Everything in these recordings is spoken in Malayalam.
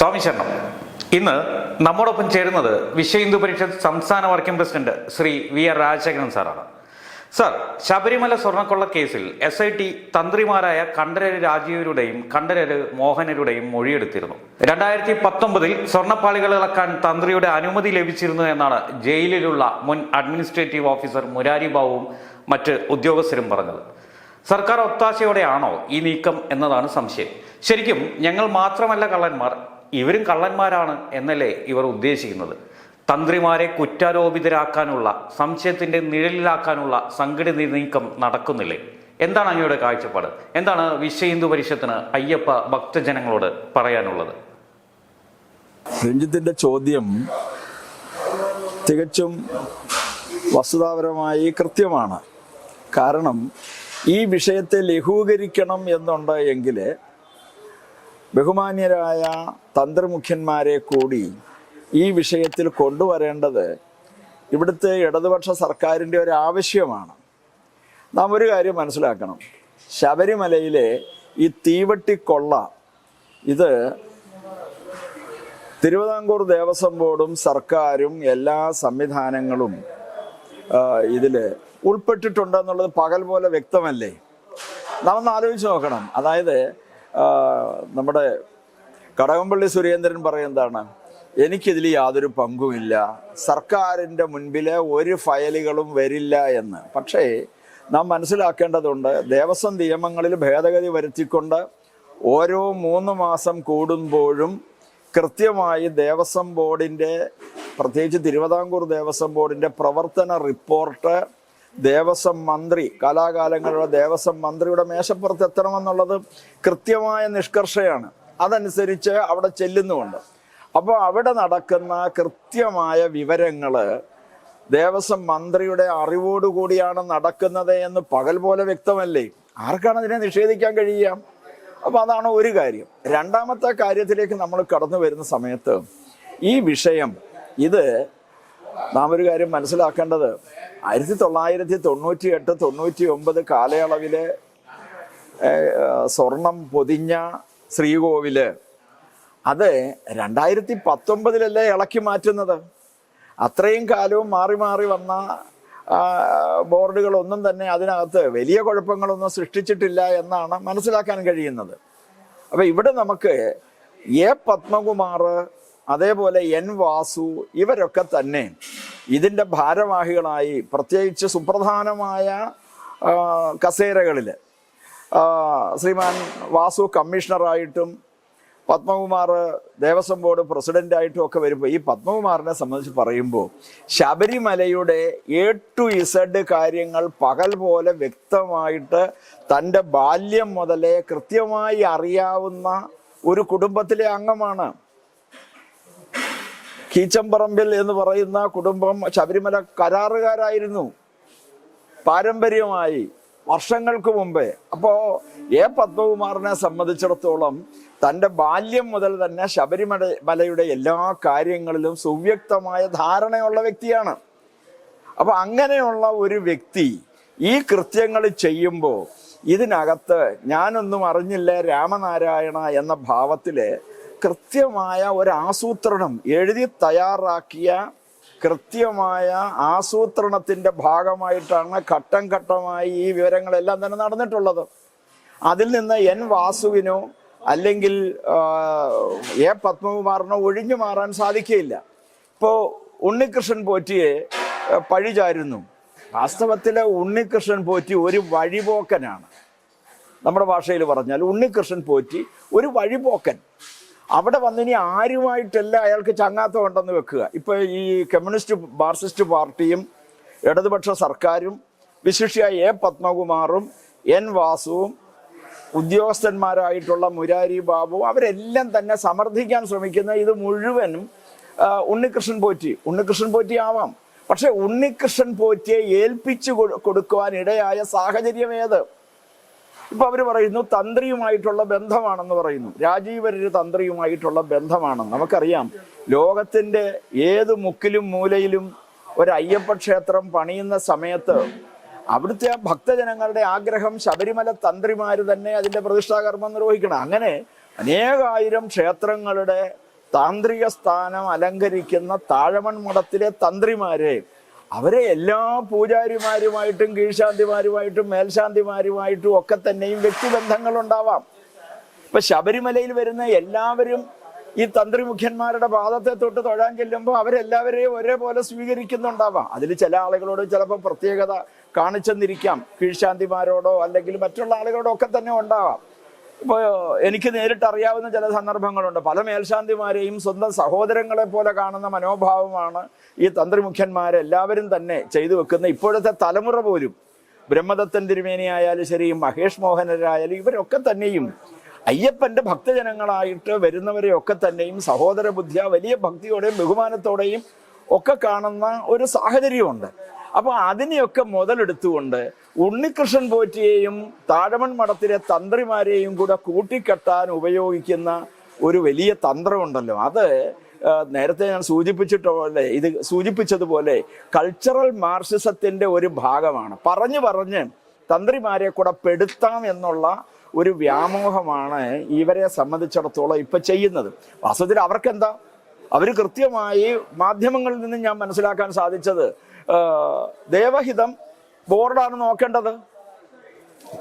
സ്വാമി ശരണം. ഇന്ന് നമ്മോടൊപ്പം ചേരുന്നത് വിശ്വ ഹിന്ദു പരിഷത്ത് സംസ്ഥാന working president Shri V R Rajasekharan സാറാണ്. സാർ ശബരിമല സ്വർണക്കൊള്ള കേസിൽ എസ് ഐ ടി തന്ത്രിമാരായ കണ്ഠരര് രാജീവരുടെയും കണ്ഠരര് മോഹനരുടെയും മൊഴിയെടുത്തിരുന്നു. രണ്ടായിരത്തി പത്തൊമ്പതിൽ സ്വർണപ്പാളികൾ ഇളക്കാൻ തന്ത്രിയുടെ അനുമതി ലഭിച്ചിരുന്നു എന്നാണ് ജയിലിലുള്ള മുൻ അഡ്മിനിസ്ട്രേറ്റീവ് ഓഫീസർ മുരാരി ബാബുവും മറ്റ് ഉദ്യോഗസ്ഥരും പറഞ്ഞത്. സർക്കാർ ഒത്താശയോടെയാണോ ഈ നീക്കം എന്നതാണ് സംശയം. ശരിക്കും ഞങ്ങൾ മാത്രമല്ല കള്ളന്മാർ ഇവരും കള്ളന്മാരാണ് എന്നല്ലേ ഇവർ ഉദ്ദേശിക്കുന്നത്. തന്ത്രിമാരെ കുറ്റാരോപിതരാക്കാനുള്ള സംശയത്തിന്റെ നിഴലിലാക്കാനുള്ള സംഘടിത നീക്കം നടക്കുന്നില്ലേ? എന്താണ് അങ്ങയുടെ കാഴ്ചപ്പാട്? എന്താണ് വിശ്വ ഹിന്ദു പരിഷത്തിന് അയ്യപ്പ ഭക്തജനങ്ങളോട് പറയാനുള്ളത്? രഞ്ജിത്തിന്റെ ചോദ്യം തികച്ചും വസ്തുതാപരമായി കൃത്യമാണ്. കാരണം ഈ വിഷയത്തെ ലഘൂകരിക്കണം എന്നുണ്ട് എങ്കിൽ ബഹുമാന്യരായ തന്ത്രമുഖ്യന്മാരെ കൂടി ഈ വിഷയത്തിൽ കൊണ്ടുവരേണ്ടത് ഇവിടുത്തെ ഇടതുപക്ഷ സർക്കാരിന്റെ ഒരു ആവശ്യമാണ്. നാം ഒരു കാര്യം മനസ്സിലാക്കണം. ശബരിമലയിലെ ഈ തീവട്ടിക്കൊള്ള ഇത് തിരുവിതാംകൂർ ദേവസ്വം ബോർഡും സർക്കാരും എല്ലാ സംവിധാനങ്ങളും ഇതിൽ ഉൾപ്പെട്ടിട്ടുണ്ടെന്നുള്ളത് പകൽ പോലെ വ്യക്തമല്ലേ? നാം ഒന്ന് ആലോചിച്ച് നോക്കണം. അതായത് നമ്മുടെ കടകംപള്ളി സുരേന്ദ്രൻ പറയുന്നതാണ് എനിക്കിതിൽ യാതൊരു പങ്കുമില്ല. സർക്കാരിന്റെ മുൻപിൽ ഒരു ഫയലുകളും വരില്ല എന്ന്. പക്ഷേ നാം മനസ്സിലാക്കേണ്ടതുണ്ട് ദേവസ്വം നിയമങ്ങളിൽ ഭേദഗതി വരുത്തിക്കൊണ്ട് ഓരോ മൂന്ന് മാസം കൂടുമ്പോഴും കൃത്യമായി ദേവസ്വം ബോർഡിന്റെ പ്രത്യേകിച്ച് തിരുവിതാംകൂർ ദേവസ്വം ബോർഡിന്റെ പ്രവർത്തന റിപ്പോർട്ട് ദേവസ്വം മന്ത്രി കാലാകാലങ്ങളുടെ ദേവസ്വം മന്ത്രിയുടെ മേശപ്പുറത്ത് എത്തണമെന്നുള്ളത് കൃത്യമായ നിഷ്കർഷയാണ്. അതനുസരിച്ച് അവിടെ ചെല്ലുന്നുമുണ്ട്. അപ്പോൾ അവിടെ നടക്കുന്ന കൃത്യമായ വിവരങ്ങൾ ദേവസ്വം മന്ത്രിയുടെ അറിവോടുകൂടിയാണ് നടക്കുന്നത് എന്ന് പകൽ പോലെ വ്യക്തമല്ലേ? ആർക്കാണ് അതിനെ നിഷേധിക്കാൻ കഴിയുക? അപ്പോൾ അതാണ് ഒരു കാര്യം. രണ്ടാമത്തെ കാര്യത്തിലേക്ക് നമ്മൾ കടന്നു വരുന്ന സമയത്ത് ഈ വിഷയം ഇത് നാം ഒരു കാര്യം മനസ്സിലാക്കേണ്ടത്. ആയിരത്തി തൊള്ളായിരത്തി തൊണ്ണൂറ്റി എട്ട് തൊണ്ണൂറ്റി ഒമ്പത് കാലയളവിൽ സ്വർണം പൊതിഞ്ഞ ശ്രീകോവിൽ അത് രണ്ടായിരത്തി പത്തൊമ്പതിലല്ലേ ഇളക്കി മാറ്റുന്നത്? അത്രയും കാലവും മാറി മാറി വന്ന ബോർഡുകളൊന്നും തന്നെ അതിനകത്ത് വലിയ കുഴപ്പങ്ങളൊന്നും സൃഷ്ടിച്ചിട്ടില്ല എന്നാണ് മനസ്സിലാക്കാൻ കഴിയുന്നത്. അപ്പോൾ ഇവിടെ നമുക്ക് എ പത്മകുമാർ അതേപോലെ എൻ വാസു ഇവരൊക്കെ തന്നെ ഇതിന്റെ ഭാരവാഹികളായി പ്രത്യേകിച്ച് സുപ്രധാനമായ കസേരകളിൽ ശ്രീമാൻ വാസു കമ്മീഷണറായിട്ടും പത്മകുമാർ ദേവസ്വം ബോർഡ് പ്രസിഡന്റായിട്ടും ഒക്കെ വരുമ്പോൾ ഈ പത്മകുമാറിനെ സംബന്ധിച്ച് പറയുമ്പോൾ ശബരിമലയുടെ എ ടു ഇസഡ് കാര്യങ്ങൾ പകൽ പോലെ വ്യക്തമായിട്ട് തന്റെ ബാല്യം മുതലേ കൃത്യമായി അറിയാവുന്ന ഒരു കുടുംബത്തിലെ അംഗമാണ് കീച്ചമ്പറമ്പിൽ എന്ന് പറയുന്ന കുടുംബം ശബരിമല കരാറുകാരായിരുന്നു. പാരമ്പര്യമായി വർഷങ്ങൾക്ക് മുമ്പേ. അപ്പോ എ പത്മകുമാറിനെ സംബന്ധിച്ചിടത്തോളം തന്റെ ബാല്യം മുതൽ തന്നെ ശബരിമല മലയുടെ എല്ലാ കാര്യങ്ങളിലും സുവ്യക്തമായ ധാരണയുള്ള വ്യക്തിയാണ്. അപ്പോൾ അങ്ങനെയുള്ള ഒരു വ്യക്തി ഈ കൃത്യങ്ങൾ ചെയ്യുമ്പോൾ ഇതിനകത്ത് ഞാനൊന്നും അറിഞ്ഞില്ല രാമനാരായണ എന്ന ഭാവത്തിൽ കൃത്യമായ ഒരു ആസൂത്രണം എഴുതി തയ്യാറാക്കിയ കൃത്യമായ ആസൂത്രണത്തിന്റെ ഭാഗമായിട്ടാണ് ഘട്ടം ഘട്ടമായി ഈ വിവരങ്ങളെല്ലാം തന്നെ നടന്നിട്ടുള്ളത്. അതിൽ നിന്ന് എൻ വാസുവിനോ അല്ലെങ്കിൽ എ പത്മകുമാറിനോ ഒഴിഞ്ഞു മാറാൻ സാധിക്കുകയില്ല. ഇപ്പോൾ ഉണ്ണികൃഷ്ണൻ പോറ്റിയെ പഴിചാരുന്നു വാസ്തവത്തിൽ ഉണ്ണികൃഷ്ണൻ പോറ്റി ഒരു വഴിപോക്കനാണ്. നമ്മുടെ ഭാഷയിൽ പറഞ്ഞാൽ ഉണ്ണികൃഷ്ണൻ പോറ്റി ഒരു വഴിപോക്കൻ. അവിടെ വന്നിനി ആരുമായിട്ടല്ല അയാൾക്ക് ചങ്ങാത്തം ഉണ്ടെന്ന് വെക്കുക. ഇപ്പൊ ഈ കമ്മ്യൂണിസ്റ്റ് മാർക്സിസ്റ്റ് പാർട്ടിയും ഇടതുപക്ഷ സർക്കാരും വിശിഷ്യായ എ പത്മകുമാറും എൻ വാസുവും ഉദ്യോഗസ്ഥന്മാരായിട്ടുള്ള മുരാരി ബാബു അവരെല്ലാം തന്നെ സമർത്ഥിക്കാൻ ശ്രമിക്കുന്ന ഇത് മുഴുവനും ഉണ്ണികൃഷ്ണൻ പോറ്റി. ഉണ്ണികൃഷ്ണൻ പോറ്റി ആവാം. പക്ഷെ ഉണ്ണികൃഷ്ണൻ പോറ്റിയെ ഏൽപ്പിച്ചു കൊടുക്കുവാൻ ഇടയായ സാഹചര്യം ഏത്? ഇപ്പൊ അവർ പറയുന്നു തന്ത്രിയുമായിട്ടുള്ള ബന്ധമാണെന്ന് പറയുന്നു. രാജീവര് തന്ത്രിയുമായിട്ടുള്ള ബന്ധമാണെന്ന്. നമുക്കറിയാം ലോകത്തിന്റെ ഏത് മുക്കിലും മൂലയിലും ഒരു അയ്യപ്പ ക്ഷേത്രം പണിയുന്ന സമയത്ത് അവിടുത്തെ ആ ഭക്തജനങ്ങളുടെ ആഗ്രഹം ശബരിമല തന്ത്രിമാര് തന്നെ അതിന്റെ പ്രതിഷ്ഠാകർമ്മം നിർവഹിക്കണം. അങ്ങനെ അനേകായിരം ക്ഷേത്രങ്ങളുടെ താന്ത്രിക സ്ഥാനം അലങ്കരിക്കുന്ന താഴമൺ മഠത്തിലെ തന്ത്രിമാരെ അവരെ എല്ലാ പൂജാരിമാരുമായിട്ടും കീഴ്ശാന്തിമാരുമായിട്ടും മേൽശാന്തിമാരുമായിട്ടും ഒക്കെ തന്നെയും വ്യക്തിബന്ധങ്ങൾ ഉണ്ടാവാം ഇപ്പൊ ശബരിമലയിൽ വരുന്ന എല്ലാവരും ഈ തന്ത്രിമുഖ്യന്മാരുടെ പാദത്തെ തൊട്ട് തൊഴാൻ ചെല്ലുമ്പോൾ അവരെല്ലാവരെയും ഒരേപോലെ സ്വീകരിക്കുന്നുണ്ടാവാം. അതിൽ ചില ആളുകളോട് ചിലപ്പോൾ പ്രത്യേകത കാണിച്ചെന്നിരിക്കാം. കീഴ്ശാന്തിമാരോടോ അല്ലെങ്കിൽ മറ്റുള്ള ആളുകളോടോ ഒക്കെ തന്നെ ഉണ്ടാവാം. ഇപ്പോൾ എനിക്ക് നേരിട്ട് അറിയാവുന്ന ചില സന്ദർഭങ്ങളുണ്ട്. പല മേൽശാന്തിമാരെയും സ്വന്തം സഹോദരങ്ങളെ പോലെ കാണുന്ന മനോഭാവമാണ് ഈ തന്ത്രിമുഖ്യന്മാരെല്ലാവരും തന്നെ ചെയ്തു വെക്കുന്ന ഇപ്പോഴത്തെ തലമുറ പോലും. ബ്രഹ്മദത്തൻ തിരുമേനി ആയാലും ശരി മഹേഷ് മോഹനരായാലും ഇവരൊക്കെ തന്നെയും അയ്യപ്പന്റെ ഭക്തജനങ്ങളായിട്ട് വരുന്നവരെയൊക്കെ തന്നെയും സഹോദര ബുദ്ധിയ വലിയ ഭക്തിയോടെയും ബഹുമാനത്തോടെയും ഒക്കെ കാണുന്ന ഒരു സാഹചര്യമുണ്ട്. അപ്പോൾ അതിനെയൊക്കെ മുതലെടുത്തുകൊണ്ട് ഉണ്ണികൃഷ്ണൻ പോറ്റിയെയും താഴമൺ മഠത്തിലെ തന്ത്രിമാരെയും കൂടെ കൂട്ടിക്കെട്ടാൻ ഉപയോഗിക്കുന്ന ഒരു വലിയ തന്ത്രമുണ്ടല്ലോ. അത് നേരത്തെ ഞാൻ സൂചിപ്പിച്ചിട്ടുപോലെ ഇത് സൂചിപ്പിച്ചതുപോലെ കൾച്ചറൽ മാർക്സിസത്തിന്റെ ഒരു ഭാഗമാണ്. പറഞ്ഞു പറഞ്ഞ് തന്ത്രിമാരെ കൂടെ പെടുത്താം എന്നുള്ള ഒരു വ്യാമോഹമാണ് ഇവരെ സംബന്ധിച്ചിടത്തോളം ഇപ്പൊ ചെയ്യുന്നത്. വാസ്തവത്തിൽ അവർക്കെന്താ? അവർ കൃത്യമായി മാധ്യമങ്ങളിൽ നിന്ന് ഞാൻ മനസ്സിലാക്കാൻ സാധിച്ചത് ദേവഹിതം ബോർഡാണ് നോക്കേണ്ടത്.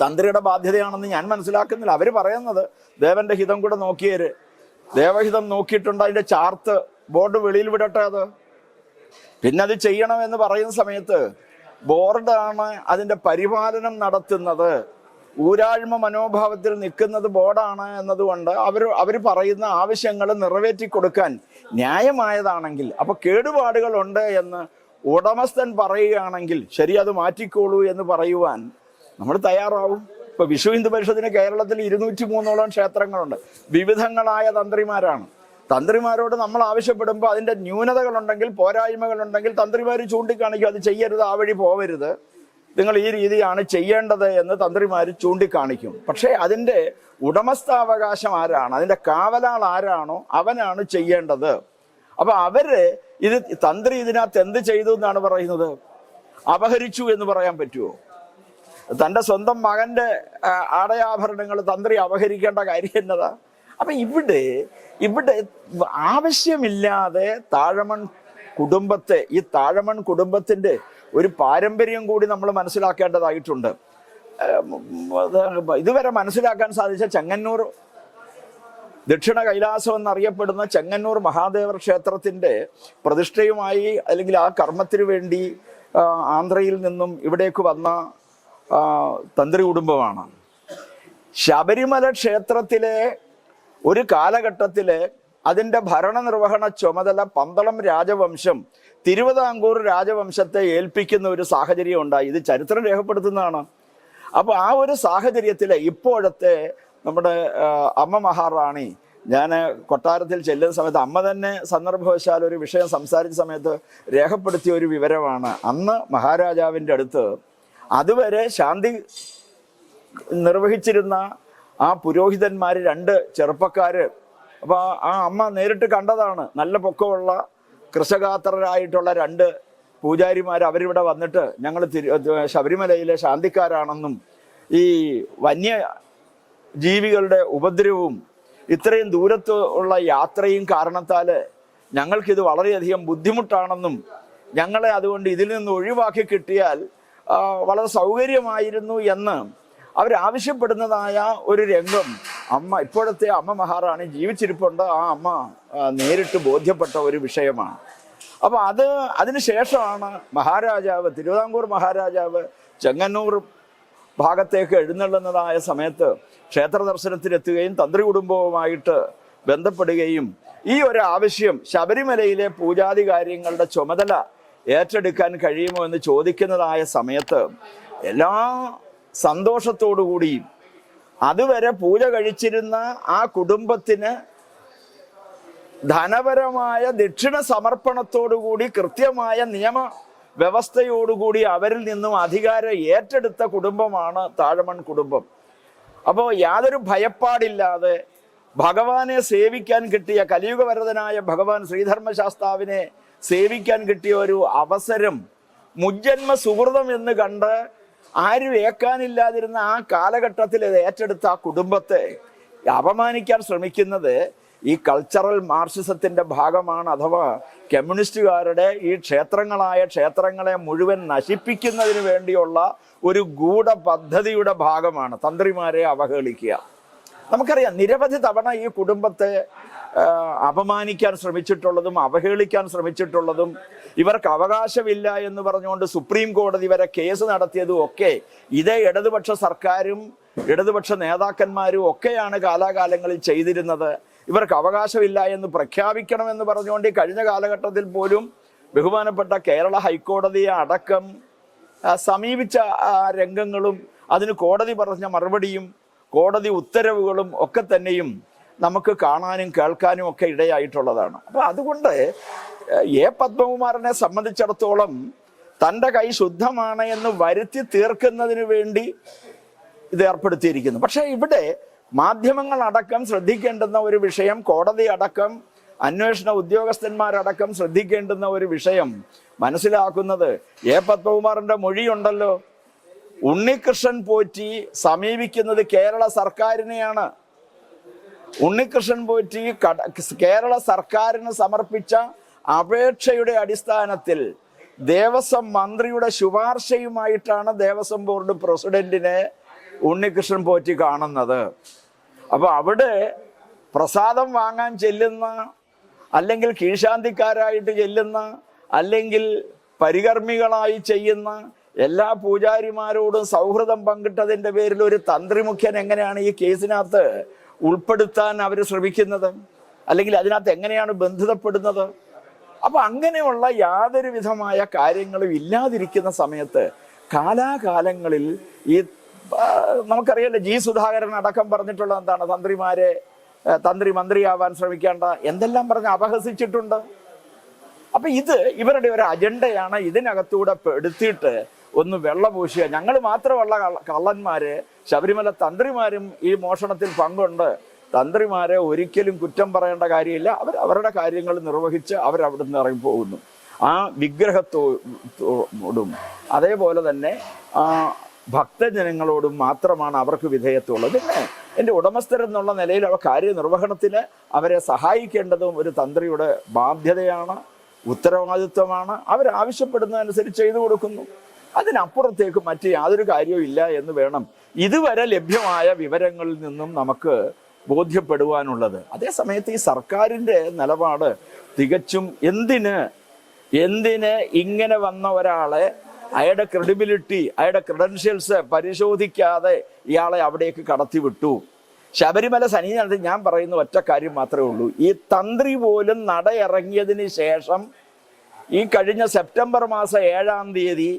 തന്ത്രിയുടെ ബാധ്യതയാണെന്ന് ഞാൻ മനസ്സിലാക്കുന്നില്ല. അവർ പറയുന്നത് ദേവന്റെ ഹിതം കൂടെ നോക്കിയേര്. ദേവഹിതം നോക്കിയിട്ടുണ്ട് അതിന്റെ ചാർത്ത് ബോർഡ് വെളിയിൽ വിടട്ടെ അത്. പിന്നെ അത് ചെയ്യണമെന്ന് പറയുന്ന സമയത്ത് ബോർഡാണ് അതിന്റെ പരിപാലനം നടത്തുന്നത്. ഊരാഴ്മ മനോഭാവത്തിൽ നിൽക്കുന്നത് ബോർഡാണ് എന്നതുകൊണ്ട് അവർ അവർ പറയുന്ന ആവശ്യങ്ങൾ നിറവേറ്റി കൊടുക്കാൻ ന്യായമായതാണെങ്കിൽ അപ്പൊ കേടുപാടുകൾ ഉണ്ട് എന്ന് ഉടമസ്ഥൻ പറയുകയാണെങ്കിൽ ശരി അത് മാറ്റിക്കോളൂ എന്ന് പറയുവാൻ നമ്മൾ തയ്യാറാവും. ഇപ്പൊ വിശ്വ ഹിന്ദു പരിഷത്തിന് കേരളത്തിൽ ഇരുന്നൂറ്റി മൂന്നോളം ക്ഷേത്രങ്ങളുണ്ട്. വിവിധങ്ങളായ തന്ത്രിമാരാണ്. തന്ത്രിമാരോട് നമ്മൾ ആവശ്യപ്പെടുമ്പോൾ അതിന്റെ ന്യൂനതകളുണ്ടെങ്കിൽ പോരായ്മകളുണ്ടെങ്കിൽ തന്ത്രിമാർ ചൂണ്ടിക്കാണിക്കും അത് ചെയ്യരുത് ആ വഴി പോവരുത്. നിങ്ങൾ ഈ രീതിയാണ് ചെയ്യേണ്ടത് എന്ന് തന്ത്രിമാർ ചൂണ്ടിക്കാണിക്കും. പക്ഷേ അതിന്റെ ഉടമസ്ഥാവകാശം ആരാണ്? അതിന്റെ കാവലാൾ ആരാണോ അവനാണ് ചെയ്യേണ്ടത്. അപ്പൊ അവർ ഇത് തന്ത്രി ഇതിനകത്ത് എന്ത് ചെയ്തു എന്നാണ് പറയുന്നത്? അപഹരിച്ചു എന്ന് പറയാൻ പറ്റുമോ തന്റെ സ്വന്തം മകന്റെ ആടയാഭരണങ്ങൾ തന്ത്രി അപഹരിക്കേണ്ട കാര്യം എന്നതാ? അപ്പൊ ഇവിടെ ഇവിടെ ആവശ്യമില്ലാതെ താഴമൺ കുടുംബത്തെ ഈ താഴമൺ കുടുംബത്തിന്റെ ഒരു പാരമ്പര്യം കൂടി നമ്മൾ മനസ്സിലാക്കേണ്ടതായിട്ടുണ്ട്. ഇതുവരെ മനസ്സിലാക്കാൻ സാധിച്ച ചെങ്ങന്നൂർ ദക്ഷിണ കൈലാസം എന്നറിയപ്പെടുന്ന ചെങ്ങന്നൂർ മഹാദേവ ക്ഷേത്രത്തിന്റെ പ്രതിഷ്ഠയുമായി അല്ലെങ്കിൽ ആ കർമ്മത്തിനു വേണ്ടി ആന്ധ്രയിൽ നിന്നും ഇവിടേക്ക് വന്ന തന്ത്രി കുടുംബമാണ്. ശബരിമല ക്ഷേത്രത്തിലെ ഒരു കാലഘട്ടത്തിലെ അതിന്റെ ഭരണനിർവഹണ ചുമതല പന്തളം രാജവംശം തിരുവിതാംകൂർ രാജവംശത്തെ ഏൽപ്പിക്കുന്ന ഒരു സാഹചര്യം ഉണ്ടായി. ഇത് ചരിത്രം രേഖപ്പെടുത്തുന്നതാണ്. അപ്പോൾ ആ ഒരു സാഹചര്യത്തിലെ ഇപ്പോഴത്തെ നമ്മുടെ അമ്മ മഹാറാണി. ഞാൻ കൊട്ടാരത്തിൽ ചെല്ലുന്ന സമയത്ത് അമ്മ തന്നെ സന്ദർഭവശാൽ ഒരു വിഷയം സംസാരിച്ച സമയത്ത് രേഖപ്പെടുത്തിയ ഒരു വിവരമാണ്. അന്ന് മഹാരാജാവിന്റെ അടുത്ത് അതുവരെ ശാന്തി നിർവഹിച്ചിരുന്ന ആ പുരോഹിതന്മാർ രണ്ട് ചെറുപ്പക്കാർ അപ്പോൾ ആ- അമ്മ നേരിട്ട് കണ്ടതാണ്. നല്ല പൊക്കമുള്ള കൃഷകാത്രരായിട്ടുള്ള രണ്ട് പൂജാരിമാർ അവരിവിടെ വന്നിട്ട് ഞങ്ങൾ ശബരിമലയിലെ ശാന്തിക്കാരാണെന്നും ഈ വന്യ ജീവികളുടെ ഉപദ്രവവും ഇത്രയും ദൂരത്ത് ഉള്ള യാത്രയും കാരണത്താൽ ഞങ്ങൾക്കിത് വളരെയധികം ബുദ്ധിമുട്ടാണെന്നും ഞങ്ങളെ അതുകൊണ്ട് ഇതിൽ നിന്ന് ഒഴിവാക്കി കിട്ടിയാൽ വളരെ സൗകര്യമായിരുന്നു എന്ന് അവരാവശ്യപ്പെടുന്നതായ ഒരു രംഗം അമ്മ ഇപ്പോഴത്തെ അമ്മ മഹാറാണി ജീവിച്ചിരിപ്പുണ്ട്. ആ അമ്മ നേരിട്ട് ബോധ്യപ്പെട്ട ഒരു വിഷയമാണ്. അപ്പോൾ അത് അതിനുശേഷമാണ് മഹാരാജാവ് തിരുവിതാംകൂർ മഹാരാജാവ് ചെങ്ങന്നൂർ ഭാഗത്തേക്ക് എഴുന്നള്ളുന്നതായ സമയത്ത് ക്ഷേത്ര ദർശനത്തിനെത്തുകയും തന്ത്രി കുടുംബവുമായിട്ട് ബന്ധപ്പെടുകയും ഈ ഒരു ആവശ്യം ശബരിമലയിലെ പൂജാതി കാര്യങ്ങളുടെ ചുമതല ഏറ്റെടുക്കാൻ കഴിയുമോ എന്ന് ചോദിക്കുന്നതായ സമയത്ത് എല്ലാ സന്തോഷത്തോടു കൂടിയും അതുവരെ പൂജ കഴിച്ചിരുന്ന ആ കുടുംബത്തിന് ധനപരമായ ദക്ഷിണ സമർപ്പണത്തോടുകൂടി കൃത്യമായ നിയമ വ്യവസ്ഥയോടുകൂടി അവരിൽ നിന്നും അധികാരം ഏറ്റെടുത്ത കുടുംബമാണ് താഴമൺ കുടുംബം. അപ്പോൾ യാതൊരു ഭയപ്പാടില്ലാതെ ഭഗവാനെ സേവിക്കാൻ കിട്ടിയ കലിയുഗവരതനായ ഭഗവാൻ ശ്രീധർമ്മശാസ്താവിനെ സേവിക്കാൻ കിട്ടിയ ഒരു അവസരം മുജ്ജന്മ സുഹൃതം എന്ന് കണ്ട് ആരും ഏക്കാനില്ലാതിരുന്ന ആ കാലഘട്ടത്തിൽ ഏറ്റെടുത്ത ആ കുടുംബത്തെ അപമാനിക്കാൻ ശ്രമിക്കുന്നത് ഈ കൾച്ചറൽ മാർക്സിസത്തിന്റെ ഭാഗമാണ് അഥവാ കമ്മ്യൂണിസ്റ്റുകാരുടെ ഈ ക്ഷേത്രങ്ങളായ ക്ഷേത്രങ്ങളെ മുഴുവൻ നശിപ്പിക്കുന്നതിന് വേണ്ടിയുള്ള ഒരു ഗൂഢ പദ്ധതിയുടെ ഭാഗമാണ് തന്ത്രിമാരെ അവഹേളിക്കുക. നമുക്കറിയാം നിരവധി തവണ ഈ കുടുംബത്തെ അപമാനിക്കാൻ ശ്രമിച്ചിട്ടുള്ളതും അവഹേളിക്കാൻ ശ്രമിച്ചിട്ടുള്ളതും ഇവർക്ക് അവകാശമില്ല എന്ന് പറഞ്ഞുകൊണ്ട് സുപ്രീം കോടതി വരെ കേസ് നടത്തിയതും ഒക്കെ ഇതേ ഇടതുപക്ഷ സർക്കാരും ഇടതുപക്ഷ നേതാക്കന്മാരും ഒക്കെയാണ് കാലാകാലങ്ങളിൽ ചെയ്തിരുന്നത്. ഇവർക്ക് അവകാശമില്ല എന്ന് പ്രഖ്യാപിക്കണമെന്ന് പറഞ്ഞുകൊണ്ട് കഴിഞ്ഞ കാലഘട്ടത്തിൽ പോലും ബഹുമാനപ്പെട്ട കേരള ഹൈക്കോടതിയെ അടക്കം സമീപിച്ച രംഗങ്ങളും അതിന് കോടതി പറഞ്ഞ മറുപടിയും കോടതി ഉത്തരവുകളും ഒക്കെ തന്നെയും നമുക്ക് കാണാനും കേൾക്കാനും ഒക്കെ ഇടയായിട്ടുള്ളതാണ്. അപ്പോൾ അതുകൊണ്ട് എ പത്മകുമാറിനെ സംബന്ധിച്ചിടത്തോളം തന്റെ കൈ ശുദ്ധമാണ് എന്ന് വരുത്തി തീർക്കുന്നതിന് വേണ്ടി ഇത് ഏർപ്പെടുത്തിയിരിക്കുന്നു. പക്ഷേ ഇവിടെ മാധ്യമങ്ങൾ അടക്കം ശ്രദ്ധിക്കേണ്ടുന്ന ഒരു വിഷയം കോടതി അടക്കം അന്വേഷണ ഉദ്യോഗസ്ഥന്മാരടക്കം ശ്രദ്ധിക്കേണ്ടുന്ന ഒരു വിഷയം മനസ്സിലാക്കുന്നത് എ പത്മകുമാറിന്റെ മൊഴിയുണ്ടല്ലോ. ഉണ്ണികൃഷ്ണൻ പോറ്റി സമീപിക്കുന്നത് കേരള സർക്കാരിനെയാണ്. ഉണ്ണികൃഷ്ണൻ പോറ്റി കേരള സർക്കാരിന് സമർപ്പിച്ച അപേക്ഷയുടെ അടിസ്ഥാനത്തിൽ ദേവസ്വം മന്ത്രിയുടെ ശുപാർശയുമായിട്ടാണ് ദേവസ്വം ബോർഡ് പ്രസിഡന്റിനെ ഉണ്ണികൃഷ്ണൻ പോറ്റി കാണുന്നത്. അപ്പൊ അവിടെ പ്രസാദം വാങ്ങാൻ ചെല്ലുന്ന അല്ലെങ്കിൽ കീഴ്ശാന്തിക്കാരായിട്ട് ചെല്ലുന്ന അല്ലെങ്കിൽ പരികർമ്മികളായി ചെയ്യുന്ന എല്ലാ പൂജാരിമാരോടും സൗഹൃദം പങ്കിട്ടതിന്റെ പേരിൽ ഒരു തന്ത്രി മുഖ്യൻ എങ്ങനെയാണ് ഈ കേസിനകത്ത് ഉൾപ്പെടുത്താൻ അവർ ശ്രമിക്കുന്നത്? അല്ലെങ്കിൽ അതിനകത്ത് എങ്ങനെയാണ് ബന്ധിതപ്പെടുന്നത്? അപ്പൊ അങ്ങനെയുള്ള യാതൊരു വിധമായ കാര്യങ്ങളും ഇല്ലാതിരിക്കുന്ന സമയത്ത് കാലാകാലങ്ങളിൽ ഈ നമുക്കറിയാലോ ജി സുധാകരൻ അടക്കം പറഞ്ഞിട്ടുള്ള എന്താണ്? തന്ത്രിമാരെ തന്ത്രി മന്ത്രിയാവാൻ ശ്രമിക്കേണ്ട എന്തെല്ലാം പറഞ്ഞ് അപഹസിച്ചിട്ടുണ്ട്? അപ്പൊ ഇത് ഇവരുടെ ഒരു അജണ്ടയാണ്. ഇതിനകത്തൂടെ എടുത്തിട്ട് ഒന്ന് വെള്ളപൂശുക ഞങ്ങൾ കള്ള- കള്ളന്മാര്. ശബരിമല തന്ത്രിമാരും ഈ മോഷണത്തിൽ പങ്കുണ്ട്. തന്ത്രിമാരെ ഒരിക്കലും കുറ്റം പറയേണ്ട കാര്യമില്ല. അവർ അവരുടെ കാര്യങ്ങൾ നിർവഹിച്ച് അവർ അവിടെ നിന്ന് ഇറങ്ങി പോകുന്നു ആ വിഗ്രഹത്തോടും അതേപോലെ തന്നെ ആ ഭക്തജനങ്ങളോടും മാത്രമാണ് അവർക്ക് വിധേയത്വമുള്ളത്. പിന്നെ എന്റെ ഉടമസ്ഥരെന്നുള്ള നിലയിൽ അവ കാര്യനിർവഹണത്തിന് അവരെ സഹായിക്കേണ്ടതും ഒരു തന്ത്രിയുടെ ബാധ്യതയാണ് ഉത്തരവാദിത്വമാണ്. അവരാവശ്യപ്പെടുന്നതനുസരിച്ച് ചെയ്തു കൊടുക്കുന്നു. അതിനപ്പുറത്തേക്ക് മറ്റ് യാതൊരു കാര്യവും ഇല്ല എന്ന് വേണം ഇതുവരെ ലഭ്യമായ വിവരങ്ങളിൽ നിന്നും നമുക്ക് ബോധ്യപ്പെടുവാനുള്ളത്. അതേസമയത്ത് ഈ സർക്കാരിന്റെ നിലപാട് തികച്ചും എന്തിന് എന്തിന് ഇങ്ങനെ വന്ന ഒരാളെ അയാളുടെ ക്രെഡിബിലിറ്റി അയാളുടെ ക്രെഡൻഷ്യൽസ് പരിശോധിക്കാതെ ഇയാളെ അവിടേക്ക് കടത്തിവിട്ടു. ശബരിമല സന്നിധാനത്ത് ഞാൻ പറയുന്ന ഒറ്റ കാര്യം മാത്രമേ ഉള്ളൂ. ഈ തന്ത്രി പോലും നടയിറങ്ങിയതിന് ശേഷം ഈ കഴിഞ്ഞ സെപ്റ്റംബർ മാസം ഏഴാം തീയതി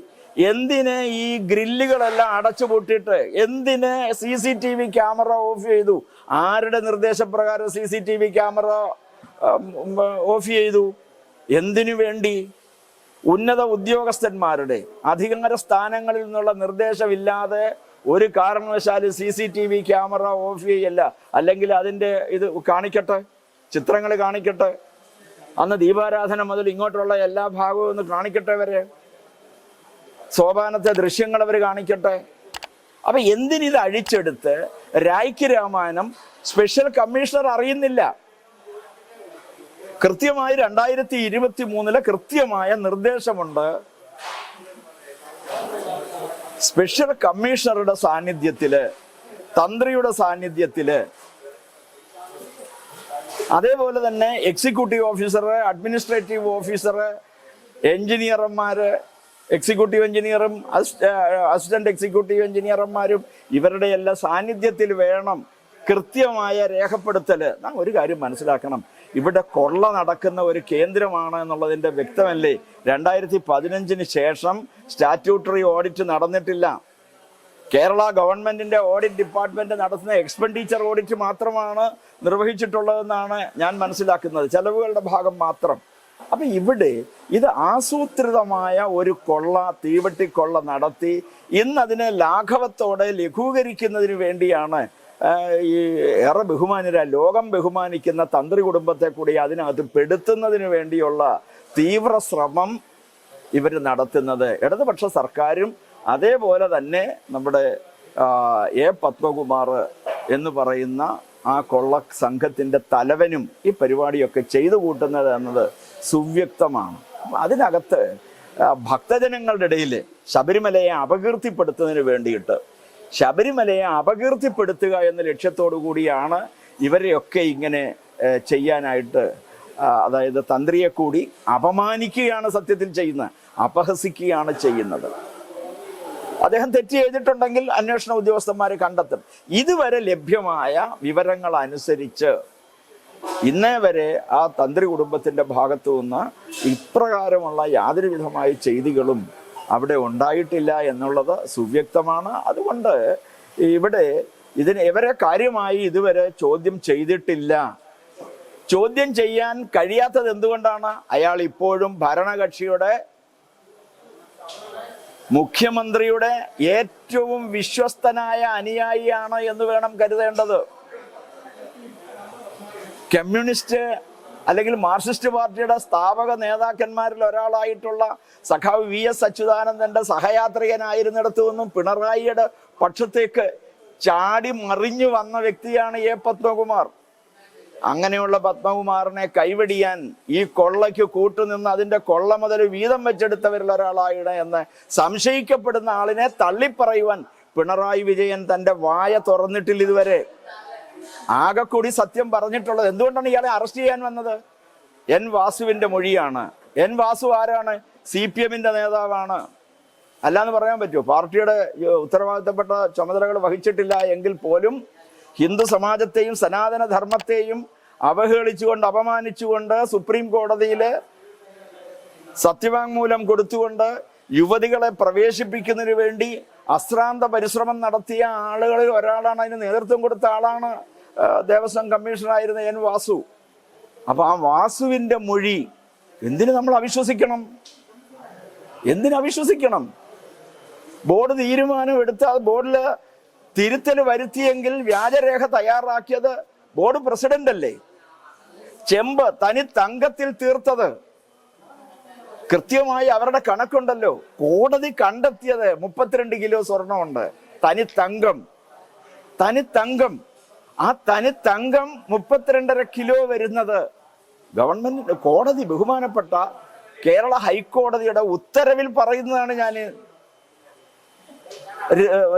എന്തിന് ഈ ഗ്രില്ലുകളെല്ലാം അടച്ചു പൂട്ടിയിട്ട് എന്തിന് C C T V camera off ചെയ്തു? ആരുടെ നിർദ്ദേശപ്രകാരം C C T V camera off ചെയ്തു? എന്തിനു വേണ്ടി? ഉന്നത ഉദ്യോഗസ്ഥന്മാരുടെ അധികാര സ്ഥാനങ്ങളിൽ നിന്നുള്ള നിർദ്ദേശമില്ലാതെ ഒരു കാരണവശാലും C C T V camera off ചെയ്യല്ല അല്ലെങ്കിൽ അതിന്റെ ഇത് കാണിക്കട്ടെ? ചിത്രങ്ങൾ കാണിക്കട്ടെ? അന്ന് ദീപാരാധന മുതൽ ഇങ്ങോട്ടുള്ള എല്ലാ ഭാഗവും ഒന്ന് കാണിക്കട്ടെ വരെ സോപാനത്തെ ദൃശ്യങ്ങൾ അവർ കാണിക്കട്ടെ? അപ്പൊ എന്തിനിത് അഴിച്ചെടുത്ത് രായ്ക്ക് രാമായണം സ്പെഷ്യൽ കമ്മീഷണർ അറിയുന്നില്ല. കൃത്യമായി രണ്ടായിരത്തി ഇരുപത്തി മൂന്നിലെ കൃത്യമായ നിർദ്ദേശമുണ്ട്. സ്പെഷ്യൽ കമ്മീഷണറുടെ സാന്നിധ്യത്തിൽ തന്ത്രിയുടെ സാന്നിധ്യത്തിൽ. അതേപോലെ തന്നെ എക്സിക്യൂട്ടീവ് ഓഫീസർ അഡ്മിനിസ്ട്രേറ്റീവ് ഓഫീസർ എഞ്ചിനീയർമാര് എക്സിക്യൂട്ടീവ് എഞ്ചിനീയറും അസിസ്റ്റന്റ് എക്സിക്യൂട്ടീവ് എഞ്ചിനീയർമാരും ഇവരുടെ എല്ലാ സാന്നിധ്യത്തിൽ വേണം കൃത്യമായ രേഖപ്പെടുത്തൽ. നാം ഒരു കാര്യം മനസ്സിലാക്കണം. ഇവിടെ കൊള്ള നടക്കുന്ന ഒരു കേന്ദ്രമാണ് എന്നുള്ളതിന്റെ വ്യക്തമല്ലേ? രണ്ടായിരത്തി പതിനഞ്ചിന് ശേഷം സ്റ്റാറ്റ്യൂട്ടറി ഓഡിറ്റ് നടന്നിട്ടില്ല. കേരള ഗവൺമെന്റിന്റെ ഓഡിറ്റ് ഡിപ്പാർട്ട്മെന്റ് നടത്തുന്ന എക്സ്പെൻഡിച്ചർ ഓഡിറ്റ് മാത്രമാണ് നിർവഹിച്ചിട്ടുള്ളതെന്നാണ് ഞാൻ മനസ്സിലാക്കുന്നത്. ചെലവുകളുടെ ഭാഗം മാത്രം. അപ്പൊ ഇവിടെ ഇത് ആസൂത്രിതമായ ഒരു കൊള്ള തീവട്ടിക്കൊള്ള നടത്തി ഇന്ന് അതിനെ ലാഘവത്തോടെ ലഘൂകരിക്കുന്നതിന് വേണ്ടിയാണ് ഈ ഏറെ ബഹുമാനിര ലോകം ബഹുമാനിക്കുന്ന തന്ത്രി കുടുംബത്തെ കൂടി അതിനകത്ത് പെടുത്തുന്നതിന് വേണ്ടിയുള്ള തീവ്ര ശ്രമം ഇവർ നടത്തുന്നത്. ഇടതുപക്ഷ സർക്കാരും അതേപോലെ തന്നെ നമ്മുടെ എ പത്മകുമാർ എന്ന് പറയുന്ന ആ കൊള്ള സംഘത്തിന്റെ തലവനും ഈ പരിപാടിയൊക്കെ ചെയ്തു കൂട്ടുന്നത് എന്നത് സുവ്യക്തമാണ്. അതിനകത്ത് ഭക്തജനങ്ങളുടെ ഇടയിൽ ശബരിമലയെ അപകീർത്തിപ്പെടുത്തുന്നതിന് വേണ്ടിയിട്ട് ശബരിമലയെ അപകീർത്തിപ്പെടുത്തുക എന്ന ലക്ഷ്യത്തോടു കൂടിയാണ് ഇവരെയൊക്കെ ഇങ്ങനെ ചെയ്യാനായിട്ട് അതായത് തന്ത്രിയെ കൂടി അപമാനിക്കുകയാണ് സത്യത്തിൽ ചെയ്യുന്നത്. അപഹസിക്കുകയാണ് ചെയ്യുന്നത്. അദ്ദേഹം തെറ്റ് ചെയ്തിട്ടുണ്ടെങ്കിൽ അന്വേഷണ ഉദ്യോഗസ്ഥന്മാരെ കണ്ടെത്തും. ഇതുവരെ ലഭ്യമായ വിവരങ്ങൾ അനുസരിച്ച് ഇന്നേ വരെ ആ തന്ത്രി കുടുംബത്തിന്റെ ഭാഗത്തു നിന്ന് ഇപ്രകാരമുള്ള യാതൊരു വിധമായ ചെയ്തികളും അവിടെ ഉണ്ടായിട്ടില്ല എന്നുള്ളത് സുവ്യക്തമാണ്. അതുകൊണ്ട് ഇവിടെ ഇതിന് ഇവരെ കാര്യമായി ഇതുവരെ ചോദ്യം ചെയ്തിട്ടില്ല. ചോദ്യം ചെയ്യാൻ കഴിയാത്തത് എന്തുകൊണ്ടാണ്? അയാൾ ഇപ്പോഴും ഭരണകക്ഷിയുടെ മുഖ്യമന്ത്രിയുടെ ഏറ്റവും വിശ്വസ്തനായ അനുയായിയാണ് എന്ന് വേണം കരുതേണ്ടത്. കമ്മ്യൂണിസ്റ്റ് അല്ലെങ്കിൽ മാർക്സിസ്റ്റ് പാർട്ടിയുടെ സ്ഥാപക നേതാക്കന്മാരിൽ ഒരാളായിട്ടുള്ള സഖാവ് വി എസ് അച്യുതാനന്ദന്റെ സഹയാത്രികനായിരുന്നിടത്തു നിന്നും പിണറായിയുടെ പക്ഷത്തേക്ക് ചാടി മറിഞ്ഞു വന്ന വ്യക്തിയാണ് എ പത്മകുമാർ. അങ്ങനെയുള്ള പത്മകുമാറിനെ കൈവെടിയാൻ ഈ കൊള്ളയ്ക്ക് കൂട്ടുനിന്ന് അതിന്റെ കൊള്ള മുതൽ വീതം വെച്ചെടുത്തവരിൽ ഒരാളായിട എന്ന് സംശയിക്കപ്പെടുന്ന ആളിനെ തള്ളിപ്പറയുവാൻ പിണറായി വിജയൻ തന്റെ വായ തുറന്നിട്ടില്ല ഇതുവരെ. ആകെ കൂടി സത്യം പറഞ്ഞിട്ടുള്ളത് എന്തുകൊണ്ടാണ് ഇയാളെ അറസ്റ്റ് ചെയ്യാൻ വന്നത്? എൻ വാസുവിന്റെ മൊഴിയാണ്. എൻ വാസു ആരാണ്? സി പി എമ്മിന്റെ നേതാവാണ്. അല്ലാന്ന് പറയാൻ പറ്റുമോ? പാർട്ടിയുടെ ഉത്തരവാദിത്തപ്പെട്ട ചുമതലകൾ വഹിച്ചിട്ടില്ല എങ്കിൽ പോലും ഹിന്ദു സമാജത്തെയും സനാതന ധർമ്മത്തെയും അവഹേളിച്ചുകൊണ്ട് അപമാനിച്ചുകൊണ്ട് സുപ്രീം കോടതിയിൽ സത്യവാങ്മൂലം കൊടുത്തുകൊണ്ട് യുവതികളെ പ്രവേശിപ്പിക്കുന്നതിന് വേണ്ടി അശ്രാന്ത പരിശ്രമം നടത്തിയ ആളുകളിൽ ഒരാളാണ് അതിന് നേതൃത്വം കൊടുത്ത ആളാണ്. ദേവസ്വം കമ്മീഷണറായിരുന്ന എൻ വാസു. അപ്പൊ ആ വാസുവിന്റെ മൊഴി എന്തിനു നമ്മൾ അവിശ്വസിക്കണം? എന്തിനു അവിശ്വസിക്കണം? ബോർഡ് തീരുമാനം എടുത്ത് അത് ബോർഡിൽ തിരുത്തൽ വരുത്തിയെങ്കിൽ വ്യാജരേഖ തയ്യാറാക്കിയത് ബോർഡ് പ്രസിഡന്റ് അല്ലേ? ചെമ്പ് തനി തങ്കത്തിൽ തീർത്തത്. കൃത്യമായി അവരുടെ കണക്കുണ്ടല്ലോ. കോടതി കണ്ടെത്തിയത് മുപ്പത്തിരണ്ട് കിലോ സ്വർണമുണ്ട്. തനി തങ്കം. തനി തങ്കം. ആ തനി തങ്കം മുപ്പത്തിരണ്ടര കിലോ വരുന്നത് ഗവൺമെന്റ് കോടതി ബഹുമാനപ്പെട്ട കേരള ഹൈക്കോടതിയുടെ ഉത്തരവിൽ പറയുന്നതാണ് ഞാൻ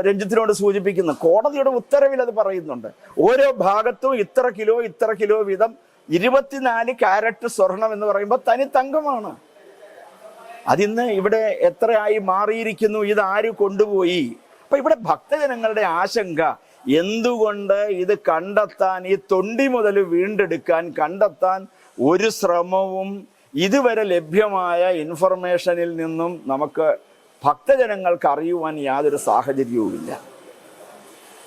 രഞ്ജിത്തിനോട് സൂചിപ്പിക്കുന്നത്. കോടതിയുടെ ഉത്തരവിൽ അത് പറയുന്നുണ്ട്. ഓരോ ഭാഗത്തും ഇത്ര കിലോ ഇത്ര കിലോ വീതം ഇരുപത്തിനാല് കാരറ്റ് സ്വർണം എന്ന് പറയുമ്പോൾ തനി തങ്കമാണ്. അതിന്ന് ഇവിടെ എത്രയായി മാറിയിരിക്കുന്നു ഇത് ആര് കൊണ്ടുപോയി? അപ്പൊ ഇവിടെ ഭക്തജനങ്ങളുടെ ആശങ്ക എന്തുകൊണ്ട് ഇത് കണ്ടെത്താൻ ഈ തൊണ്ടി മുതൽ വീണ്ടെടുക്കാൻ കണ്ടെത്താൻ ഒരു ശ്രമവും ഇതുവരെ ലഭ്യമായ ഇൻഫർമേഷനിൽ നിന്നും നമുക്ക് ഭക്തജനങ്ങൾക്ക് അറിയുവാൻ യാതൊരു സാഹചര്യവുമില്ല.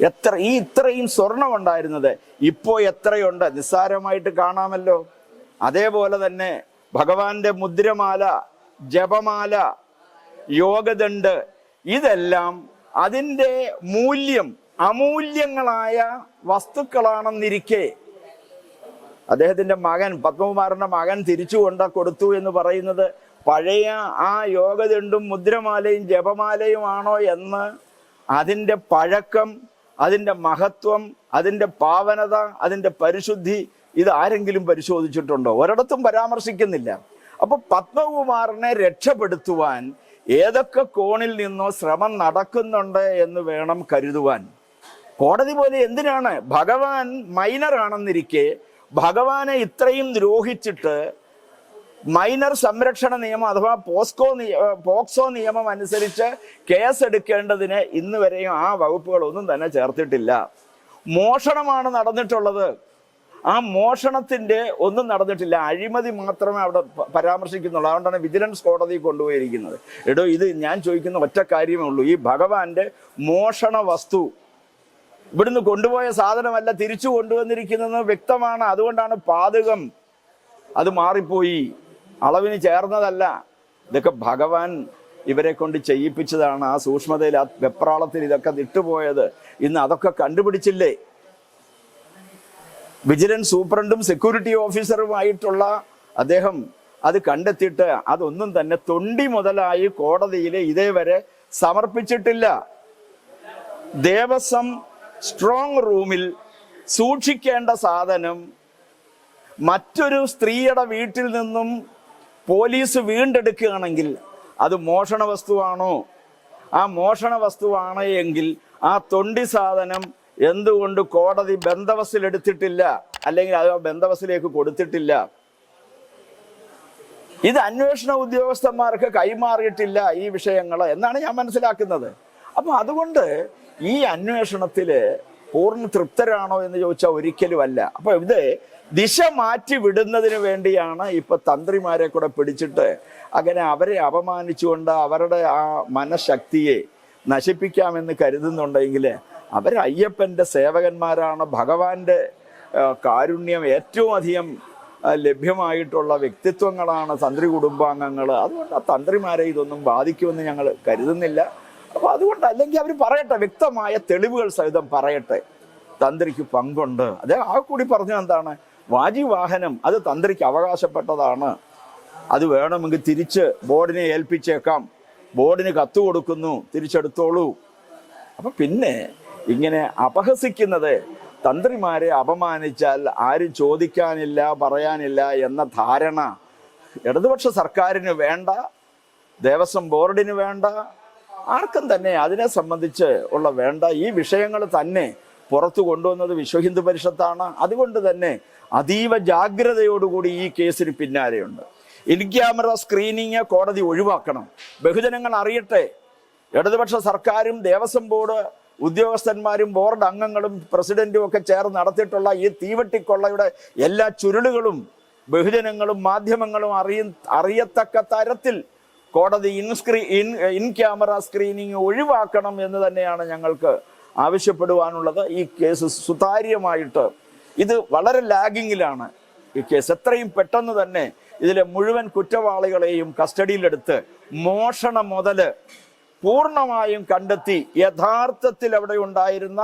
എത്ര ഈ ഇത്രയും സ്വർണം ഉണ്ടായിരുന്നത് ഇപ്പോ എത്രയുണ്ട്? നിസ്സാരമായിട്ട് കാണാമല്ലോ. അതേപോലെ തന്നെ ഭഗവാന്റെ മുദ്രമാല ജപമാല യോഗദണ്ഡ് ഇതെല്ലാം അതിന്റെ മൂല്യം അമൂല്യങ്ങളായ വസ്തുക്കളാണെന്നിരിക്കെ അദ്ദേഹത്തിന്റെ മകൻ പത്മകുമാറിന്റെ മകൻ തിരിച്ചു കൊണ്ട കൊടുത്തു എന്ന് പറയുന്നത് പഴയ ആ യോഗദണ്ഡും മുദ്രമാലയും ജപമാലയുമാണോ എന്ന് അതിന്റെ പഴക്കം അതിന്റെ മഹത്വം അതിന്റെ പാവനത അതിന്റെ പരിശുദ്ധി ഇത് ആരെങ്കിലും പരിശോധിച്ചിട്ടുണ്ടോ? ഒരിടത്തും പരാമർശിക്കുന്നില്ല. അപ്പോൾ പത്മകുമാറിനെ രക്ഷപ്പെടുത്തുവാൻ ഏതൊക്കെ കോണിൽ നിന്നോ ശ്രമം നടക്കുന്നുണ്ട് എന്ന് വേണം കരുതുവാൻ. കോടതി പോലെ എന്തിനാണ്? ഭഗവാൻ മൈനർ ആണെന്നിരിക്കെ ഭഗവാനെ ഇത്രയും ദ്രോഹിച്ചിട്ട് മൈനർ സംരക്ഷണ നിയമം അഥവാ പോസ്കോ പോക്സോ നിയമം അനുസരിച്ച് കേസ് എടുക്കേണ്ടതിന് ഇന്ന് വരെയും ആ വകുപ്പുകളൊന്നും തന്നെ ചേർത്തിട്ടില്ല. മോഷണമാണ് നടന്നിട്ടുള്ളത്. ആ മോഷണത്തിന്റെ ഒന്നും നടന്നിട്ടില്ല. അഴിമതി മാത്രമേ അവിടെ പരാമർശിക്കുന്നുള്ളൂ. അതുകൊണ്ടാണ് വിജിലൻസ് കോടതി കൊണ്ടുപോയിരിക്കുന്നത്. എടോ ഇത് ഞാൻ ചോദിക്കുന്ന ഒറ്റ കാര്യമേ ഉള്ളൂ. ഈ ഭഗവാന്റെ മോഷണ വസ്തു ഇവിടുന്ന് കൊണ്ടുപോയ സാധനമല്ല തിരിച്ചു കൊണ്ടുവന്നിരിക്കുന്നത് വ്യക്തമാണ്. അതുകൊണ്ടാണ് പാതകം അത് മാറിപ്പോയി. അളവിന് ചേർന്നതല്ല. ഇതൊക്കെ ഭഗവാൻ ഇവരെ കൊണ്ട് ചെയ്യിപ്പിച്ചതാണ്. ആ സൂക്ഷ്മതയിൽ ആ വെപ്രാളത്തിൽ ഇതൊക്കെ വിട്ടുപോയത് ഇന്ന് അതൊക്കെ കണ്ടുപിടിച്ചില്ലേ? വിജിലൻസ് സൂപ്രണ്ടും സെക്യൂരിറ്റി ഓഫീസറുമായിട്ടുള്ള അദ്ദേഹം അത് കണ്ടെത്തിയിട്ട് അതൊന്നും തന്നെ തൊണ്ടി മുതലായി കോടതിയിൽ ഇതേവരെ സമർപ്പിച്ചിട്ടില്ല. ദേവസ്വം സ്ട്രോങ് റൂമിൽ സൂക്ഷിക്കേണ്ട സാധനം മറ്റൊരു സ്ത്രീയുടെ വീട്ടിൽ നിന്നും പോലീസ് വീണ്ടെടുക്കുകയാണെങ്കിൽ അത് മോഷണ വസ്തുവാണോ? ആ മോഷണ വസ്തുവാണ് എങ്കിൽ ആ തൊണ്ടി സാധനം എന്തുകൊണ്ട് കോടതി ബന്ധവസിൽ എടുത്തിട്ടില്ല? അല്ലെങ്കിൽ അത് ബന്ധവസിലേക്ക് കൊടുത്തിട്ടില്ല? ഇത് അന്വേഷണ ഉദ്യോഗസ്ഥന്മാർക്ക് കൈമാറിയിട്ടില്ല ഈ വിഷയങ്ങൾ എന്നാണ് ഞാൻ മനസ്സിലാക്കുന്നത്. അപ്പൊ അതുകൊണ്ട് ഈ അന്വേഷണത്തിൽ പൂർണ തൃപ്തരാണോ എന്ന് ചോദിച്ചാൽ ഒരിക്കലും അല്ല അപ്പൊ ഇത് ദിശ മാറ്റി വിടുന്നതിന് വേണ്ടിയാണ് ഇപ്പൊ തന്ത്രിമാരെ കൂടെ പിടിച്ചിട്ട് അങ്ങനെ അവരെ അപമാനിച്ചുകൊണ്ട് അവരുടെ ആ മനഃശക്തിയെ നശിപ്പിക്കാമെന്ന് കരുതുന്നുണ്ടെങ്കിൽ അവർ അയ്യപ്പന്റെ സേവകന്മാരാണ്. ഭഗവാന്റെ കാരുണ്യം ഏറ്റവും അധികം ലഭ്യമായിട്ടുള്ള വ്യക്തിത്വങ്ങളാണ് തന്ത്രി കുടുംബാംഗങ്ങൾ അതുകൊണ്ട് ആ തന്ത്രിമാരെ ഇതൊന്നും ബാധിക്കുമെന്ന് ഞങ്ങൾ കരുതുന്നില്ല. അപ്പൊ അതുകൊണ്ട് അല്ലെങ്കിൽ അവർ പറയട്ടെ വ്യക്തമായ തെളിവുകൾ സഹിതം പറയട്ടെ. തന്ത്രിക്ക് പങ്കുണ്ട്. അദ്ദേഹം ആ കൂടി പറഞ്ഞ എന്താണ്? വാജി വാഹനം അത് തന്ത്രിക്ക് അവകാശപ്പെട്ടതാണ്. അത് വേണമെങ്കിൽ തിരിച്ച് ബോർഡിനെ ഏൽപ്പിച്ചേക്കാം. ബോർഡിന് കത്ത് കൊടുക്കുന്നു തിരിച്ചെടുത്തോളൂ. അപ്പൊ പിന്നെ ഇങ്ങനെ അപഹസിക്കുന്നത് തന്ത്രിമാരെ അപമാനിച്ചാൽ ആരും ചോദിക്കാനില്ല പറയാനില്ല എന്ന ധാരണ ഇടതുപക്ഷ സർക്കാരിന് വേണ്ട ദേവസ്വം ബോർഡിന് വേണ്ട ആർക്കും തന്നെ അതിനെ സംബന്ധിച്ച് ഉള്ള വേണ്ട. ഈ വിഷയങ്ങൾ തന്നെ പുറത്തു കൊണ്ടുവന്നത് വിശ്വ ഹിന്ദു പരിഷത്താണ്. അതുകൊണ്ട് തന്നെ അതീവ ജാഗ്രതയോടുകൂടി ഈ കേസിന് പിന്നാലെയുണ്ട്. ഇൻ ക്യാമറ സ്ക്രീനിങ് കോടതി ഒഴിവാക്കണം. ബഹുജനങ്ങൾ അറിയട്ടെ. ഇടതുപക്ഷ സർക്കാരും ദേവസ്വം ബോർഡ് ഉദ്യോഗസ്ഥന്മാരും ബോർഡ് അംഗങ്ങളും പ്രസിഡന്റും ഒക്കെ ചേർന്ന് നടത്തിയിട്ടുള്ള ഈ തീവട്ടിക്കൊള്ളയുടെ എല്ലാ ചുരുളുകളും ബഹുജനങ്ങളും മാധ്യമങ്ങളും അറിയ അറിയത്തക്ക തരത്തിൽ കോടതി in scree in in camera screening ഒഴിവാക്കണം എന്ന് തന്നെയാണ് ഞങ്ങൾക്ക് ആവശ്യപ്പെടുവാനുള്ളത്. ഈ കേസ് സുതാര്യമായിട്ട് ഇത് വളരെ ലാഗിങ്ങിലാണ് ഈ കേസ്. എത്രയും പെട്ടെന്ന് തന്നെ ഇതിലെ മുഴുവൻ കുറ്റവാളികളെയും കസ്റ്റഡിയിലെടുത്ത് മോഷണ മുതൽ പൂർണമായും കണ്ടെത്തി യഥാർത്ഥത്തിൽ അവിടെ ഉണ്ടായിരുന്ന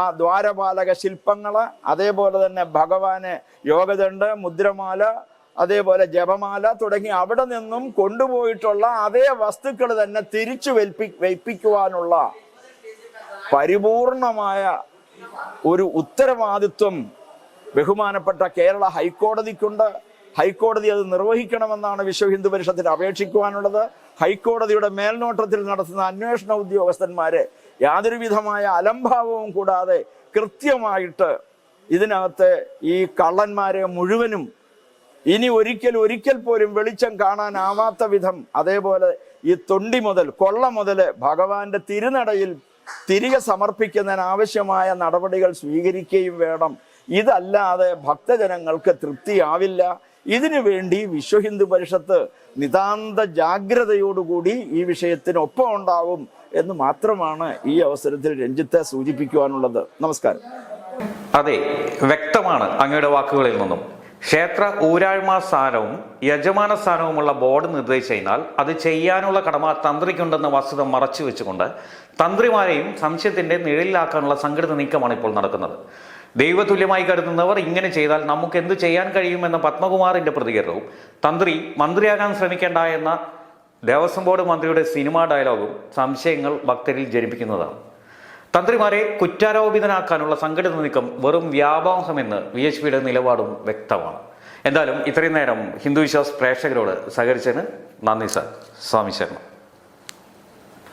ആ ദ്വാരപാലക ശില്പങ്ങൾ അതേപോലെ തന്നെ ഭഗവാന് യോഗദണ്ഡ് മുദ്രമാല അതേപോലെ ജപമാല തുടങ്ങി അവിടെ നിന്നും കൊണ്ടുപോയിട്ടുള്ള അതേ വസ്തുക്കൾ തന്നെ തിരിച്ചു വെൽപ്പി വെപ്പിക്കുവാനുള്ള പരിപൂർണമായ ഒരു ഉത്തരവാദിത്വം ബഹുമാനപ്പെട്ട കേരള ഹൈക്കോടതിക്കുണ്ട്. ഹൈക്കോടതി അത് നിർവഹിക്കണമെന്നാണ് വിശ്വ ഹിന്ദു പരിഷത്തിൽ അപേക്ഷിക്കുവാനുള്ളത്. ഹൈക്കോടതിയുടെ മേൽനോട്ടത്തിൽ നടത്തുന്ന അന്വേഷണ ഉദ്യോഗസ്ഥന്മാരെ യാതൊരുവിധമായ അലംഭാവവും കൂടാതെ കൃത്യമായിട്ട് ഇതിനകത്ത് ഈ കള്ളന്മാരെ മുഴുവനും ഇനി ഒരിക്കൽ ഒരിക്കൽ പോലും വെളിച്ചം കാണാനാവാത്ത വിധം അതേപോലെ ഈ തൊണ്ടി മുതൽ കൊള്ള മുതൽ ഭഗവാന്റെ തിരുനടയിൽ തിരികെ സമർപ്പിക്കുന്നതിന് ആവശ്യമായ നടപടികൾ സ്വീകരിക്കുകയും വേണം. ഇതല്ലാതെ ഭക്തജനങ്ങൾക്ക് തൃപ്തിയാവില്ല. ഇതിനു വേണ്ടി വിശ്വ ഹിന്ദു പരിഷത്ത് നിതാന്ത ജാഗ്രതയോടുകൂടി ഈ വിഷയത്തിനൊപ്പം ഉണ്ടാവും എന്ന് മാത്രമാണ് ഈ അവസരത്തിൽ രഞ്ജിത്തെ സൂചിപ്പിക്കുവാനുള്ളത്. നമസ്കാരം. അതെ വ്യക്തമാണ് അങ്ങയുടെ വാക്കുകളിൽ നിന്നും. ക്ഷേത്ര ഊരാഴ്മ സ്ഥാനവും യജമാന സ്ഥാനവുമുള്ള ബോർഡ് നിർദ്ദേശിച്ചാൽ അത് ചെയ്യാനുള്ള കടമ തന്ത്രിക്കുണ്ടെന്ന വസ്തുത മറച്ചു വെച്ചുകൊണ്ട് തന്ത്രിമാരെയും സംശയത്തിന്റെ നിഴലിലാക്കാനുള്ള സംഘടിത നീക്കമാണ് ഇപ്പോൾ നടക്കുന്നത്. ദൈവതുല്യമായി കരുതുന്നവർ ഇങ്ങനെ ചെയ്താൽ നമുക്ക് എന്ത് ചെയ്യാൻ കഴിയുമെന്ന പത്മകുമാറിന്റെ പ്രതികരണവും തന്ത്രി മന്ത്രിയാകാൻ ശ്രമിക്കേണ്ട എന്ന ദേവസ്വം ബോർഡ് മന്ത്രിയുടെ സിനിമാ ഡയലോഗും സംശയങ്ങൾ ഭക്തരിൽ ജനിപ്പിക്കുന്നതാണ്. തന്ത്രിമാരെ കുറ്റാരോപിതനാക്കാനുള്ള സംഘടിത നീക്കം വെറും വ്യാമോഹമെന്ന് വി എച്ച് പിയുടെ നിലപാടും വ്യക്തമാണ്. എന്തായാലും ഇത്രയും നേരം ഹിന്ദു വിശ്വാസ് പ്രേക്ഷകരോട് സഹകരിച്ചതിന് നന്ദി സർ. സ്വാമി ശരണം